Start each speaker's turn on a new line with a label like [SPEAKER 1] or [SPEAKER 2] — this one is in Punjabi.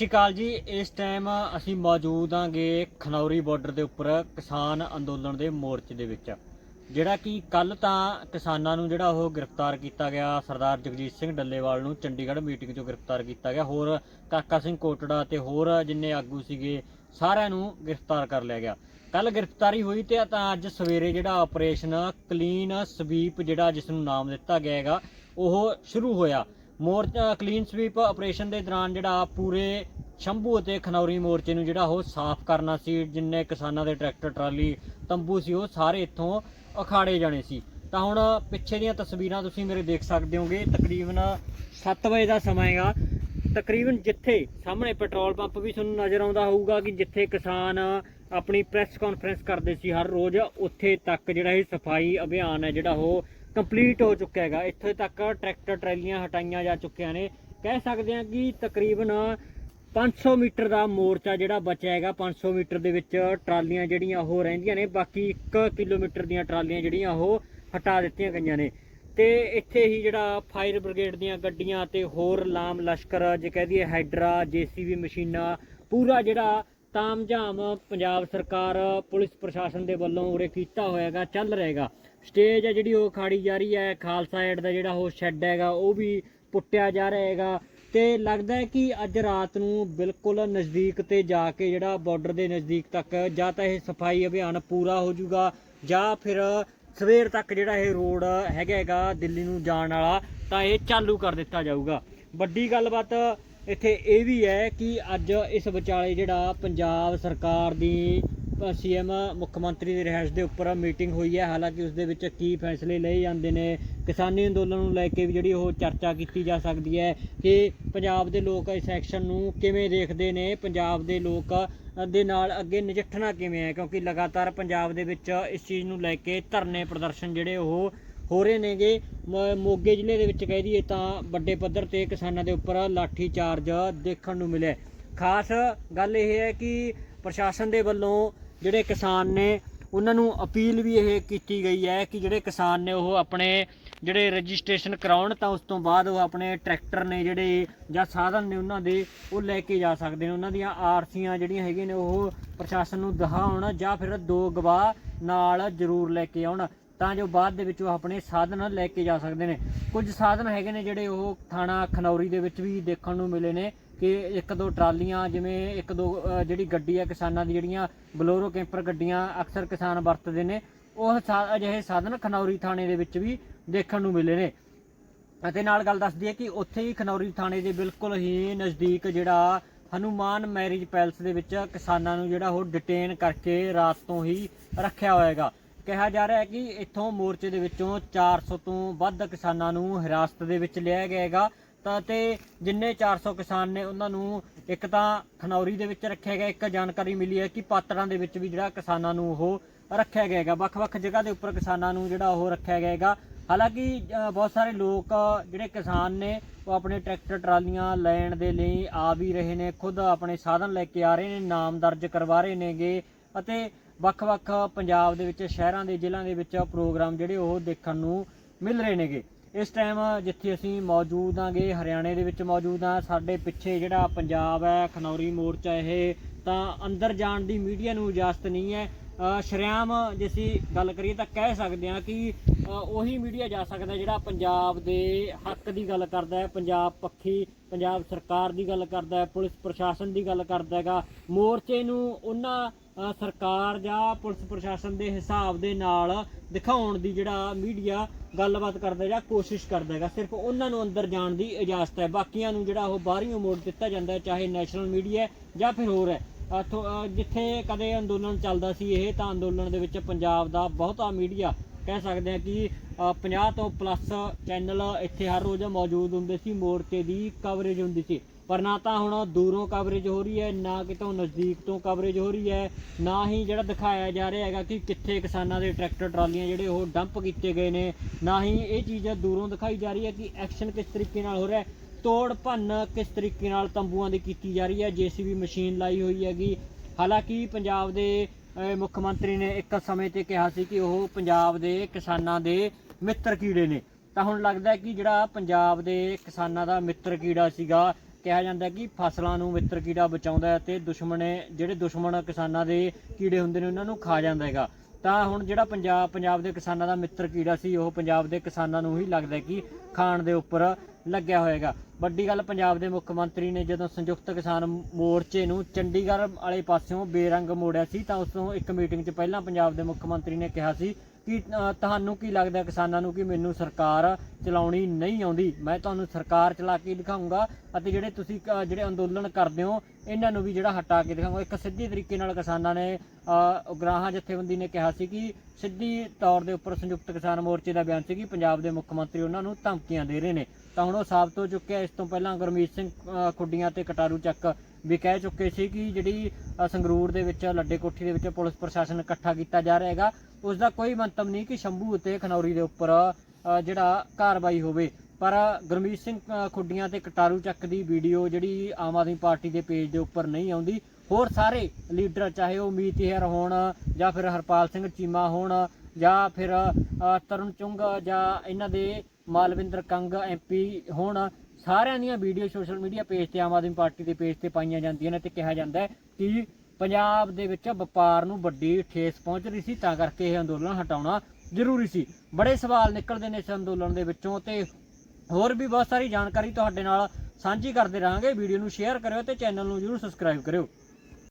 [SPEAKER 1] ਸਤਿ ਸ਼੍ਰੀ ਅਕਾਲ ਜੀ। ਇਸ ਟਾਈਮ ਅਸੀਂ ਮੌਜੂਦ ਆਂਗੇ ਖਨੌਰੀ ਬਾਰਡਰ ਦੇ ਉੱਪਰ ਕਿਸਾਨ ਅੰਦੋਲਨ ਦੇ ਮੋਰਚੇ ਦੇ ਵਿੱਚ। ਜਿਹੜਾ ਕਿ ਕੱਲ ਤਾਂ ਕਿਸਾਨਾਂ ਨੂੰ ਜਿਹੜਾ ਉਹ ਗ੍ਰਿਫਤਾਰ ਕੀਤਾ ਗਿਆ, ਸਰਦਾਰ ਜਗਜੀਤ ਸਿੰਘ ਡੱਲੇਵਾਲ ਨੂੰ ਚੰਡੀਗੜ੍ਹ ਮੀਟਿੰਗ 'ਚੋਂ ਗ੍ਰਿਫਤਾਰ ਕੀਤਾ ਗਿਆ। ਹੋਰ ਕਾਕਾ ਸਿੰਘ ਕੋਟੜਾ ਤੇ ਹੋਰ ਜਿੰਨੇ ਆਗੂ ਸੀਗੇ, ਸਾਰਿਆਂ ਨੂੰ ਗ੍ਰਿਫਤਾਰ ਕਰ ਲਿਆ ਗਿਆ। ਕੱਲ ਗ੍ਰਿਫਤਾਰੀ ਹੋਈ ਤੇ ਤਾਂ ਅੱਜ ਸਵੇਰੇ ਜਿਹੜਾ ਆਪਰੇਸ਼ਨ ਕਲੀਨ ਸਵੀਪ ਜਿਹੜਾ ਜਿਸ ਨੂੰ ਨਾਮ ਦਿੱਤਾ ਗਿਆ ਹੈਗਾ, ਉਹ ਸ਼ੁਰੂ ਹੋਇਆ। ਮੋਰਚਾ ਕਲੀਨ ਸਵੀਪ ਆਪਰੇਸ਼ਨ ਦੇ ਦੌਰਾਨ ਜਿਹੜਾ ਪੂਰੇ ਸ਼ੰਭੂ ਅਤੇ ਖਨੌਰੀ ਮੋਰਚੇ ਨੂੰ ਜਿਹੜਾ ਉਹ ਸਾਫ਼ ਕਰਨਾ ਸੀ, ਜਿੰਨੇ ਕਿਸਾਨਾਂ ਦੇ ਟਰੈਕਟਰ, ਟਰਾਲੀ, ਤੰਬੂ ਸੀ, ਉਹ ਸਾਰੇ ਇੱਥੋਂ ਅਖਾੜੇ ਜਾਣੇ ਸੀ। ਤਾਂ ਹੁਣ ਪਿੱਛੇ ਦੀਆਂ ਤਸਵੀਰਾਂ ਤੁਸੀਂ ਮੇਰੇ ਦੇਖ ਸਕਦੇ ਹੋਗੇ, ਤਕਰੀਬਨ 7 ਵਜੇ ਦਾ ਸਮਾਂ ਹੈਗਾ। ਤਕਰੀਬਨ ਜਿੱਥੇ ਸਾਹਮਣੇ ਪੈਟਰੋਲ ਪੰਪ ਵੀ ਤੁਹਾਨੂੰ ਨਜ਼ਰ ਆਉਂਦਾ ਹੋਊਗਾ ਕਿ ਜਿੱਥੇ ਕਿਸਾਨ ਆਪਣੀ ਪ੍ਰੈਸ ਕਾਨਫਰੰਸ ਕਰਦੇ ਸੀ ਹਰ ਰੋਜ਼, ਉੱਥੇ ਤੱਕ ਜਿਹੜਾ ਇਹ ਸਫ਼ਾਈ ਅਭਿਆਨ ਹੈ ਜਿਹੜਾ ਉਹ ਕੰਪਲੀਟ ਹੋ ਚੁੱਕਿਆ ਹੈਗਾ। ਇੱਥੇ ਤੱਕ ਟਰੈਕਟਰ ਟਰੈਲੀਆਂ ਹਟਾਈਆਂ ਜਾ ਚੁੱਕੀਆਂ ਨੇ। ਕਹਿ ਸਕਦੇ ਹਾਂ ਕਿ ਤਕਰੀਬਨ 500 ਮੀਟਰ ਦਾ ਮੋਰਚਾ ਜਿਹੜਾ ਬਚਿਆ ਹੈਗਾ। 500 ਮੀਟਰ ਦੇ ਵਿੱਚ ਟਰਾਲੀਆਂ ਜਿਹੜੀਆਂ ਉਹ ਰਹਿੰਦੀਆਂ ਨੇ। ਬਾਕੀ 1 ਕਿਲੋਮੀਟਰ ਦੀਆਂ ਟਰਾਲੀਆਂ ਜਿਹੜੀਆਂ ਉਹ ਹਟਾ ਦਿੱਤੀਆਂ ਗਈਆਂ ਨੇ। ਤੇ ਇੱਥੇ ਹੀ ਜਿਹੜਾ ਫਾਇਰ ਬ੍ਰਿਗੇਡ ਦੀਆਂ ਗੱਡੀਆਂ ਤੇ ਹੋਰ ਲਾਮ ਲਸ਼ਕਰ, ਜੇ ਕਹਿ ਦਈਏ ਹਾਈਡਰਾ ਜੀਸੀਬੀ ਮਸ਼ੀਨਾਂ, ਪੂਰਾ ਜਿਹੜਾ ਤਾਮਝਾਮ ਪੰਜਾਬ ਸਰਕਾਰ ਪੁਲਿਸ ਪ੍ਰਸ਼ਾਸਨ ਦੇ ਵੱਲੋਂ ਉਰੇ ਕੀਤਾ ਹੋਇਆਗਾ, ਚੱਲ ਰਹੇਗਾ। ਸਟੇਜ ਹੈ ਜਿਹੜੀ ਉਹ ਖਾੜੀ ਜਾ ਰਹੀ ਹੈ, ਖਾਲਸਾ ਏਡ ਦਾ ਜਿਹੜਾ ਉਹ ਸ਼ੈੱਡ ਹੈਗਾ, ਉਹ ਵੀ ਪੁੱਟਿਆ ਜਾ ਰਿਹਾ ਹੈਗਾ। ਤੇ ਲੱਗਦਾ ਹੈ ਕਿ ਅੱਜ ਰਾਤ ਨੂੰ ਬਿਲਕੁਲ ਨਜ਼ਦੀਕ ਤੇ ਜਾ ਕੇ ਜਿਹੜਾ ਬਾਰਡਰ ਦੇ ਨਜ਼ਦੀਕ ਤੱਕ ਜਾਂ ਤਾਂ ਇਹ ਸਫ਼ਾਈ ਅਭਿਆਨ ਪੂਰਾ ਹੋ ਜਾਊਗਾ, ਜਾਂ ਫਿਰ ਸਵੇਰ ਤੱਕ ਜਿਹੜਾ ਇਹ ਰੋਡ ਹੈਗਾ ਹੈਗਾ ਦਿੱਲੀ ਨੂੰ ਜਾਣ ਵਾਲਾ, ਤਾਂ ਇਹ ਚਾਲੂ ਕਰ ਦਿੱਤਾ ਜਾਊਗਾ। ਵੱਡੀ ਗੱਲਬਾਤ ਇੱਥੇ ਇਹ ਵੀ ਹੈ ਕਿ ਅੱਜ ਇਸ ਵਿਚਾਲੇ ਜਿਹੜਾ ਪੰਜਾਬ ਸਰਕਾਰ ਦੀ ਸੀਐਮ, ਮੁੱਖ ਮੰਤਰੀ ਦੀ ਰਿਹਾਇਸ਼ ਦੇ ਉੱਪਰ ਮੀਟਿੰਗ ਹੋਈ ਹੈ। ਹਾਲਾਂਕਿ ਉਸ ਦੇ ਵਿੱਚ ਕੀ ਫੈਸਲੇ ਲਏ ਜਾਂਦੇ ਨੇ, ਕਿਸਾਨੀ ਅੰਦੋਲਨ ਨੂੰ ਲੈ ਕੇ ਵੀ ਜਿਹੜੀ ਉਹ ਚਰਚਾ ਕੀਤੀ ਜਾ ਸਕਦੀ ਹੈ ਕਿ ਪੰਜਾਬ ਦੇ ਲੋਕ ਇਸ ਐਕਸ਼ਨ ਨੂੰ ਕਿਵੇਂ ਦੇਖਦੇ ਨੇ, ਪੰਜਾਬ ਦੇ ਲੋਕ ਦੇ ਨਾਲ ਅੱਗੇ ਨਜਿੱਠਣਾ ਕਿਵੇਂ ਹੈ? ਕਿਉਂਕਿ ਲਗਾਤਾਰ ਪੰਜਾਬ ਦੇ ਵਿੱਚ ਇਸ ਚੀਜ਼ ਨੂੰ ਲੈ ਕੇ ਧਰਨੇ ਪ੍ਰਦਰਸ਼ਨ ਜਿਹੜੇ ਉਹ ਹੋ ਰਹੇ ਨੇਗੇ। ਮ- ਮੋਗੇ ਜ਼ਿਲ੍ਹੇ ਦੇ ਵਿੱਚ ਕਹਿ ਦਈਏ ਤਾਂ ਵੱਡੇ ਪੱਧਰ ਤੇ ਕਿਸਾਨਾਂ ਦੇ ਉੱਪਰ ਲਾਠੀ ਚਾਰਜ ਦੇਖਣ ਨੂੰ ਮਿਲਿਆ। ਖਾਸ ਗੱਲ ਇਹ ਹੈ ਕਿ ਪ੍ਰਸ਼ਾਸਨ ਦੇ ਵੱਲੋਂ ਜਿਹੜੇ ਕਿਸਾਨ ਨੇ, ਉਹਨਾਂ ਨੂੰ ਅਪੀਲ ਵੀ ਇਹ ਕੀਤੀ ਗਈ ਹੈ ਕਿ ਜਿਹੜੇ ਕਿਸਾਨ ਨੇ ਉਹ ਆਪਣੇ ਜਿਹੜੇ ਰਜਿਸਟ੍ਰੇਸ਼ਨ ਕਰਾਉਣ, ਤਾਂ ਉਸ ਤੋਂ ਬਾਅਦ ਉਹ ਆਪਣੇ ਟਰੈਕਟਰ ਨੇ ਜਿਹੜੇ ਜਾਂ ਸਾਧਨ ਨੇ ਉਹਨਾਂ ਦੇ, ਉਹ ਲੈ ਕੇ ਜਾ ਸਕਦੇ ਨੇ। ਉਹਨਾਂ ਦੀਆਂ ਆਰਸੀਆਂ ਜਿਹੜੀਆਂ ਹੈਗੀਆਂ ਨੇ, ਉਹ ਪ੍ਰਸ਼ਾਸਨ ਨੂੰ ਦਿਖਾਉਣ ਜਾਂ ਫਿਰ ਦੋ ਗਵਾਹ ਨਾਲ ਜ਼ਰੂਰ ਲੈ ਕੇ ਆਉਣ। ਤਾਂ ਜੋ ਬਾਅਦ ਦੇ ਵਿੱਚ ਉਹ ਆਪਣੇ ਸਾਧਨ ਲੈ ਕੇ ਜਾ ਸਕਦੇ ਨੇ। ਕੁਝ ਸਾਧਨ ਹੈਗੇ ਨੇ ਜਿਹੜੇ ਉਹ ਥਾਣਾ ਖਨੌਰੀ ਦੇ ਵਿੱਚ ਵੀ ਦੇਖਣ ਨੂੰ ਮਿਲੇ ਨੇ ਕਿ ਇੱਕ ਦੋ ਟਰਾਲੀਆਂ, ਜਿਵੇਂ ਇੱਕ ਦੋ ਜਿਹੜੀ ਗੱਡੀ ਆ ਕਿਸਾਨਾਂ ਦੀ ਜਿਹੜੀਆਂ ਬਲੋਰੋ ਕੈਂਪਰ ਗੱਡੀਆਂ ਅਕਸਰ ਕਿਸਾਨ ਵਰਤਦੇ ਨੇ, ਉਹ ਸਾ- ਅਜਿਹੇ ਸਾਧਨ ਖਨੌਰੀ ਥਾਣੇ ਦੇ ਵਿੱਚ ਵੀ ਦੇਖਣ ਨੂੰ ਮਿਲੇ ਨੇ। ਅਤੇ ਨਾਲ ਗੱਲ ਦੱਸਦੀ ਹੈ ਕਿ ਉੱਥੇ ਹੀ ਖਨੌਰੀ ਥਾਣੇ ਦੇ ਬਿਲਕੁਲ ਹੀ ਨਜ਼ਦੀਕ ਜਿਹੜਾ ਹਨੂਮਾਨ ਮੈਰਿਜ ਪੈਲਸ ਦੇ ਵਿੱਚ ਕਿਸਾਨਾਂ ਨੂੰ ਜਿਹੜਾ ਉਹ ਡਿਟੇਨ ਕਰਕੇ ਰਾਤ ਤੋਂ ਹੀ ਰੱਖਿਆ ਹੋਏਗਾ। ਕਿਹਾ ਜਾ ਰਿਹਾ ਹੈ ਕਿ ਇੱਥੋਂ ਮੋਰਚੇ ਦੇ ਵਿੱਚੋਂ 400 ਤੋਂ ਵੱਧ ਕਿਸਾਨਾਂ ਨੂੰ ਹਿਰਾਸਤ ਦੇ ਵਿੱਚ ਲਿਆ ਗਿਆ ਹੈਗਾ ਤਾਂ ਤੇ ਜਿੰਨੇ 400 ਕਿਸਾਨ ਨੇ ਉਹਨਾਂ ਨੂੰ ਇੱਕ ਤਾਂ ਖਨੌਰੀ ਦੇ ਵਿੱਚ ਰੱਖਿਆ ਗਿਆ, ਇੱਕ ਜਾਣਕਾਰੀ ਮਿਲੀ ਹੈ ਕਿ ਪਾਤੜਾਂ ਦੇ ਵਿੱਚ ਵੀ ਜਿਹੜਾ ਕਿਸਾਨਾਂ ਨੂੰ ਉਹ ਰੱਖਿਆ ਗਿਆ ਹੈਗਾ ਵੱਖ-ਵੱਖ ਜਗ੍ਹਾ ਦੇ ਉੱਪਰ ਕਿਸਾਨਾਂ ਨੂੰ ਜਿਹੜਾ ਉਹ ਰੱਖਿਆ ਗਿਆ ਹੈਗਾ ਹਾਲਾਂਕਿ ਬਹੁਤ ਸਾਰੇ ਲੋਕ ਜਿਹੜੇ ਕਿਸਾਨ ਨੇ, ਉਹ ਆਪਣੇ ਟਰੈਕਟਰ, ਟਰਾਲੀਆਂ ਲੈਣ ਦੇ ਲਈ ਆ ਵੀ ਰਹੇ ਨੇ, ਖੁਦ ਆਪਣੇ ਸਾਧਨ ਲੈ ਕੇ ਆ ਰਹੇ ਨੇ, ਨਾਮ ਦਰਜ ਕਰਵਾ ਰਹੇ ਨੇਗੇ ਅਤੇ ਵੱਖ-ਵੱਖ ਪੰਜਾਬ ਦੇ ਵਿੱਚ ਸ਼ਹਿਰਾਂ ਦੇ ਜ਼ਿਲ੍ਹਿਆਂ ਦੇ ਵਿੱਚ ਪ੍ਰੋਗਰਾਮ ਜਿਹੜੇ ਉਹ ਦੇਖਣ ਨੂੰ ਮਿਲ ਰਹੇ ਨੇਗੇ। ਇਸ ਟਾਈਮ ਜਿੱਥੇ ਅਸੀਂ ਮੌਜੂਦ ਆਂਗੇ ਹਰਿਆਣੇ ਦੇ ਵਿੱਚ ਮੌਜੂਦ ਆ ਸਾਡੇ ਪਿੱਛੇ ਜਿਹੜਾ ਪੰਜਾਬ ਹੈ ਖਨੌਰੀ ਮੋਰਚਾ ਇਹ ਤਾਂ ਅੰਦਰ ਜਾਣ ਦੀ ਮੀਡੀਆ ਨੂੰ ਇਜਾਜ਼ਤ ਨਹੀਂ ਹੈ। ਅ, ਸ਼ਰੇਆਮ ਜੇ ਅਸੀਂ ਗੱਲ ਕਰੀਏ ਤਾਂ ਕਹਿ ਸਕਦੇ ਹਾਂ ਕਿ ਉਹੀ ਮੀਡੀਆ ਜਾ ਸਕਦਾ ਜਿਹੜਾ ਪੰਜਾਬ ਦੇ ਹੱਕ ਦੀ ਗੱਲ ਕਰਦਾ ਹੈ ਪੰਜਾਬ ਪੱਖੀ ਪੰਜਾਬ ਸਰਕਾਰ ਦੀ ਗੱਲ ਕਰਦਾ ਹੈ ਪੁਲਿਸ ਪ੍ਰਸ਼ਾਸਨ ਦੀ ਗੱਲ ਕਰਦਾ ਹੈਗਾ। ਮੋਰਚੇ ਨੂੰ ਉਹਨਾਂ ਸਰਕਾਰ ਜਾਂ ਪੁਲਿਸ ਪ੍ਰਸ਼ਾਸਨ ਦੇ ਹਿਸਾਬ ਦੇ ਨਾਲ ਦਿਖਾਉਣ ਦੀ ਜਿਹੜਾ ਮੀਡੀਆ ਗੱਲਬਾਤ ਕਰਦਾ ਜਾਂ ਕੋਸ਼ਿਸ਼ ਕਰਦਾ ਹੈਗਾ ਸਿਰਫ ਉਹਨਾਂ ਨੂੰ ਅੰਦਰ ਜਾਣ ਦੀ ਇਜਾਜ਼ਤ ਹੈ। ਬਾਕੀਆਂ ਨੂੰ ਜਿਹੜਾ ਉਹ ਬਾਹਰੀਓ ਮੋੜ ਦਿੱਤਾ ਜਾਂਦਾ ਚਾਹੇ ਨੈਸ਼ਨਲ ਮੀਡੀਆ ਜਾਂ ਫਿਰ ਹੋਰ ਹੈ। ਥੋ- ਜਿੱਥੇ ਕਦੇ ਅੰਦੋਲਨ ਚੱਲਦਾ ਸੀ ਇਹ ਤਾਂ ਅੰਦੋਲਨ ਦੇ ਵਿੱਚ ਪੰਜਾਬ ਦਾ ਬਹੁਤਾ ਮੀਡੀਆ ਕਹਿ ਸਕਦੇ ਆ ਕਿ ਅ, 50 ਤੋਂ ਪਲੱਸ ਚੈਨਲ ਇੱਥੇ ਹਰ ਰੋਜ਼ ਮੌਜੂਦ ਹੁੰਦੇ ਸੀ ਮੋਰਚੇ ਦੀ ਕਵਰੇਜ ਹੁੰਦੀ ਸੀ। ਪਰ ਨਾ ਤਾਂ ਹੁਣ ਦੂਰੋਂ ਕਵਰੇਜ ਹੋ ਰਹੀ ਹੈ, ਨਾ ਕਿਤੋਂ ਨਜ਼ਦੀਕ ਤੋਂ ਕਵਰੇਜ ਹੋ ਰਹੀ ਹੈ, ਨਾ ਹੀ ਜਿਹੜਾ ਦਿਖਾਇਆ ਜਾ ਰਿਹਾ ਹੈਗਾ ਕਿ ਕਿੱਥੇ ਕਿਸਾਨਾਂ ਦੇ ਟਰੈਕਟਰ, ਟਰਾਲੀਆਂ ਜਿਹੜੇ ਉਹ ਡੰਪ ਕੀਤੇ ਗਏ ਨੇ, ਨਾ ਹੀ ਇਹ ਚੀਜ਼ ਦੂਰੋਂ ਦਿਖਾਈ ਜਾ ਰਹੀ ਹੈ ਕਿ ਐਕਸ਼ਨ ਕਿਸ ਤਰੀਕੇ ਨਾਲ ਹੋ ਰਿਹਾ ਹੈ, ਤੋੜ ਭੰਨ ਕਿਸ ਤਰੀਕੇ ਨਾਲ ਤੰਬੂਆਂ ਦੀ ਕੀਤੀ ਜਾ ਰਹੀ ਹੈ, ਜੀਸੀਬੀ ਮਸ਼ੀਨ ਲਾਈ ਹੋਈ ਹੈਗੀ। ਹਾਲਾਂਕਿ ਪੰਜਾਬ ਦੇ ਮੁੱਖ ਮੰਤਰੀ ਨੇ ਇੱਕ ਸਮੇਂ ਤੇ ਕਿਹਾ ਸੀ ਕਿ ਉਹ ਪੰਜਾਬ ਦੇ ਕਿਸਾਨਾਂ ਦੇ ਮਿੱਤਰ ਕੀੜੇ ਨੇ। ਤਾਂ ਹੁਣ ਲੱਗਦਾ ਕਿ ਜਿਹੜਾ ਪੰਜਾਬ ਦੇ ਕਿਸਾਨਾਂ ਦਾ ਮਿੱਤਰ ਕੀੜਾ ਸੀਗਾ ਕਿਹਾ ਜਾਂਦਾ ਕਿ ਫਸਲਾਂ ਨੂੰ ਮਿੱਤਰ ਕੀੜਾ ਬਚਾਉਂਦਾ ਹੈ ਤੇ ਦੁਸ਼ਮਣੇ, ਜਿਹੜੇ ਦੁਸ਼ਮਣ ਕਿਸਾਨਾਂ ਦੇ ਕੀੜੇ ਹੁੰਦੇ ਨੇ, ਉਹਨਾਂ ਨੂੰ ਖਾ ਜਾਂਦਾ ਹੈਗਾ। ਤਾਂ ਹੁਣ ਜਿਹੜਾ ਪੰਜਾਬ ਪੰਜਾਬ ਦੇ ਕਿਸਾਨਾਂ ਦਾ ਮਿੱਤਰ ਕੀੜਾ ਸੀ, ਉਹ ਪੰਜਾਬ ਦੇ ਕਿਸਾਨਾਂ ਨੂੰ ਹੀ ਲੱਗਦਾ ਕਿ ਖਾਣ ਦੇ ਉੱਪਰ ਲੱਗਿਆ ਹੋਏਗਾ ਵੱਡੀ ਗੱਲ ਪੰਜਾਬ ਦੇ ਮੁੱਖ ਮੰਤਰੀ ਨੇ ਜਦੋਂ ਸੰਯੁਕਤ ਕਿਸਾਨ ਮੋਰਚੇ ਨੂੰ ਚੰਡੀਗੜ੍ਹ ਵਾਲੇ ਪਾਸਿਓਂ ਬੇਰੰਗ ਮੋੜਿਆ ਸੀ, ਤਾਂ ਉਸ ਤੋਂ ਇੱਕ ਮੀਟਿੰਗ 'ਚ ਪਹਿਲਾਂ ਪੰਜਾਬ ਦੇ ਮੁੱਖ ਮੰਤਰੀ ਨੇ ਕਿਹਾ ਸੀ ਕਿ ਤੁਹਾਨੂੰ ਕੀ ਲੱਗਦਾ ਕਿਸਾਨਾਂ ਨੂੰ ਕਿ ਮੈਨੂੰ ਸਰਕਾਰ ਚਲਾਉਣੀ ਨਹੀਂ ਆਉਂਦੀ? ਮੈਂ ਤੁਹਾਨੂੰ ਸਰਕਾਰ ਚਲਾ ਕੇ ਦਿਖਾਊਂਗਾ ਅਤੇ ਜਿਹੜੇ ਤੁਸੀਂ ਜਿਹੜੇ ਅੰਦੋਲਨ ਕਰਦੇ ਹੋ, ਇਹਨਾਂ ਨੂੰ ਵੀ ਜਿਹੜਾ ਹਟਾ ਕੇ ਦਿਖਾਊਂਗਾ। ਇੱਕ ਸਿੱਧੀ ਤਰੀਕੇ ਨਾਲ ਕਿਸਾਨਾਂ ਨੇ ਉਗਰਾਹਾਂ ਜਥੇਬੰਦੀ ਨੇ ਕਿਹਾ ਸੀ ਕਿ ਸਿੱਧੀ ਤੌਰ ਦੇ ਉੱਪਰ ਸੰਯੁਕਤ ਕਿਸਾਨ ਮੋਰਚੇ ਦਾ ਬਿਆਨ ਸੀ ਕਿ ਪੰਜਾਬ ਦੇ ਮੁੱਖ ਮੰਤਰੀ ਉਹਨਾਂ ਨੂੰ ਧਮਕੀਆਂ ਦੇ ਰਹੇ ਨੇ। ਤਾਂ ਹੁਣ ਉਹ ਸਾਬਤ ਹੋ ਚੁੱਕਿਆ ਇਸ ਤੋਂ ਪਹਿਲਾਂ ਗੁਰਮੀਤ ਸਿੰਘ ਖੁੱਡੀਆਂ ਤੇ ਕਟਾਰੂ ਚੱਕ ਵੀ ਕਹਿ ਚੁੱਕੇ ਸੀ ਕਿ ਜਿਹੜੀ ਸੰਗਰੂਰ ਦੇ ਵਿੱਚ ਲੱਡੇ ਕੋਠੀ ਦੇ ਵਿੱਚ ਪੁਲਿਸ ਪ੍ਰਸ਼ਾਸਨ ਇਕੱਠਾ ਕੀਤਾ ਜਾ ਰਿਹਾ ਹੈਗਾ। ਉਸ ਦਾ ਕੋਈ ਮੰਤਵ ਨਹੀਂ ਕਿ ਸ਼ੰਭੂ ਅਤੇ ਖਨੌਰੀ ਦੇ ਉੱਪਰ ਜਿਹੜਾ ਕਾਰਵਾਈ ਹੋਵੇ। ਪਰ ਗੁਰਮੀਤ ਸਿੰਘ ਖੁੱਡੀਆਂ ਤੇ ਕਟਾਰੂ ਚੱਕ ਦੀ ਵੀਡੀਓ ਜਿਹੜੀ ਆਮ ਆਦਮੀ ਪਾਰਟੀ ਦੇ ਪੇਜ ਦੇ ਉੱਪਰ ਨਹੀਂ ਆਉਂਦੀ। ਹੋਰ ਸਾਰੇ ਲੀਡਰ, ਚਾਹੇ ਉਹ ਮੀਤ ਹੈਰ ਹੋਣ ਜਾਂ ਫਿਰ ਹਰਪਾਲ ਸਿੰਘ ਚੀਮਾ ਹੋਣ ਜਾਂ ਫਿਰ ਤਰੁਣ ਚੁੰਗ ਜਾਂ ਇਹਨਾਂ ਦੇ ਮਾਲਵਿੰਦਰ ਕੰਗ ਐਮਪੀ ਹੋਣ, ਸਾਰਿਆਂ ਦੀਆਂ ਵੀਡੀਓ ਸੋਸ਼ਲ ਮੀਡੀਆ ਪੇਜ ਤੇ ਆਮ ਆਦਮੀ ਪਾਰਟੀ ਦੇ ਪੇਜ ਤੇ ਪਾਈਆਂ ਜਾਂਦੀਆਂ ਨੇ ਤੇ ਕਿਹਾ ਜਾਂਦਾ ਹੈ ਕਿ ਪੰਜਾਬ ਦੇ ਵਿੱਚ ਵਪਾਰ ਨੂੰ ਵੱਡੀ ਠੇਸ ਪਹੁੰਚ ਰਹੀ ਸੀ, ਤਾਂ ਕਰਕੇ ਇਹ ਅੰਦੋਲਨ ਹਟਾਉਣਾ ਜ਼ਰੂਰੀ ਸੀ। ਬੜੇ ਸਵਾਲ ਨਿਕਲਦੇ ਨੇ ਇਸ ਅੰਦੋਲਨ ਦੇ ਵਿੱਚੋਂ ਤੇ ਹੋਰ ਵੀ ਬਹੁਤ ਸਾਰੀ ਜਾਣਕਾਰੀ ਤੁਹਾਡੇ ਨਾਲ ਸਾਂਝੀ ਕਰਦੇ ਰਹਾਂਗੇ। ਵੀਡੀਓ ਨੂੰ ਸ਼ੇਅਰ ਕਰਿਓ ਤੇ ਚੈਨਲ ਨੂੰ ਜਰੂਰ ਸਬਸਕ੍ਰਾਈਬ ਕਰਿਓ।